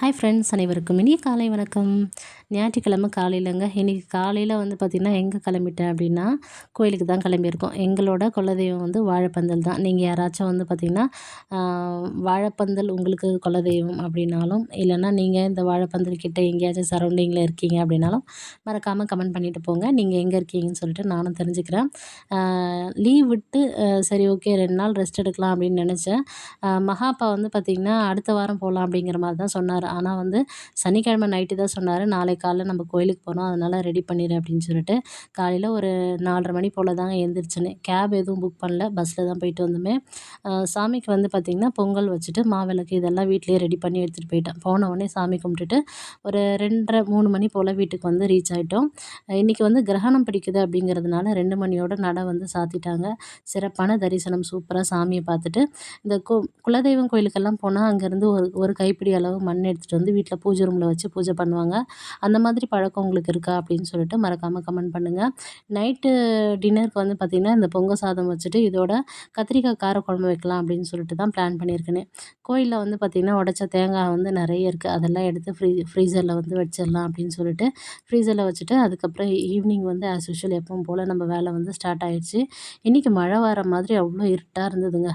Hi friends அனைவருக்கும் இனிய காலை வணக்கம். ஞாயிற்றுக்கிழமை காலையிலங்க. இன்றைக்கி காலையில் வந்து பார்த்திங்கன்னா எங்கே கிளம்பிட்டேன் அப்படின்னா கோயிலுக்கு தான் கிளம்பியிருக்கோம். எங்களோட குலதெய்வம் வந்து வாழைப்பந்தல் தான். நீங்கள் யாராச்சும் வந்து பார்த்திங்கன்னா வாழைப்பந்தல் உங்களுக்கு குலதெய்வம் அப்படின்னாலும் இல்லைன்னா நீங்கள் இந்த வாழைப்பந்தல் கிட்டே எங்கேயாச்சும் சரௌண்டிங்கில் இருக்கீங்க அப்படின்னாலும் மறக்காமல் கமெண்ட் பண்ணிவிட்டு போங்க. நீங்கள் எங்கே இருக்கீங்கன்னு சொல்லிட்டு நானும் தெரிஞ்சுக்கிறேன். லீவ் விட்டு சரி ஓகே ரெண்டு நாள் ரெஸ்ட் எடுக்கலாம் அப்படின்னு நினச்சேன். மகாப்பா வந்து பார்த்திங்கன்னா அடுத்த வாரம் போகலாம் அப்படிங்கிற மாதிரி தான் சொன்னார். ஆனால் வந்து சனிக்கிழமை நைட்டு தான் சொன்னார். நாளைக்கு காலைல நம்ம கோயிலுக்கு போகிறோம் அதனால் ரெடி பண்ணிடு அப்படின்னு சொல்லிட்டு காலையில் ஒரு நாலரை மணி போல் தாங்க எழுந்திரிச்சேனே கேப் எதுவும் புக் பண்ணல. பஸ்ஸில் தான் போயிட்டு வந்தோமே. சாமிக்கு வந்து பார்த்திங்கன்னா பொங்கல் வச்சுட்டு மாவிளக்கு இதெல்லாம் வீட்லேயே ரெடி பண்ணி எடுத்துகிட்டு போயிட்டேன். போன உடனே சாமி கும்பிட்டுட்டு ஒரு ரெண்டரை மூணு மணி போல் வீட்டுக்கு வந்து ரீச் ஆகிட்டோம் இன்றைக்கி வந்து கிரகணம் பிடிக்குது அப்படிங்கிறதுனால ரெண்டு மணியோட நடை வந்து சாத்திட்டாங்க. சிறப்பான தரிசனம் சூப்பராக சாமியை பார்த்துட்டு இந்த கு குலதெய்வம் கோயிலுக்கெல்லாம் போனால் அங்கேருந்து ஒரு ஒரு கைப்பிடி அளவு மண் எடுத்துகிட்டு வந்து வீட்டில் பூஜை ரூமில் வச்சு பூஜை பண்ணுவாங்க. அந்த மாதிரி பழக்கம் உங்களுக்கு இருக்கா? அப்படின்னு சொல்லிட்டு மறக்காமல் கமெண்ட் பண்ணுங்கள் நைட்டு டின்னருக்கு வந்து பார்த்திங்கன்னா இந்த பொங்கல் சாதம் வச்சுட்டு இதோட கத்திரிக்காய் காரக்குழம்பு வைக்கலாம் அப்படின்னு சொல்லிட்டு தான் பிளான் பண்ணியிருக்கேனே. கோயிலில் வந்து பார்த்திங்கன்னா உடச்ச தேங்காய் வந்து நிறைய இருக்குது அதெல்லாம் எடுத்து ஃப்ரீ ஃப்ரீசரில் வந்து வச்சிடலாம் அப்படின்னு சொல்லிட்டு ஃப்ரீசரில் வச்சுட்டு அதுக்கப்புறம் ஈவினிங் வந்து ஆஸ் யூஷுவல் எப்பவும் போல் நம்ம வேலை வந்து ஸ்டார்ட் ஆகிடுச்சு இன்றைக்கி மழை வர மாதிரி அவ்வளோ இருட்டாக இருந்ததுங்க.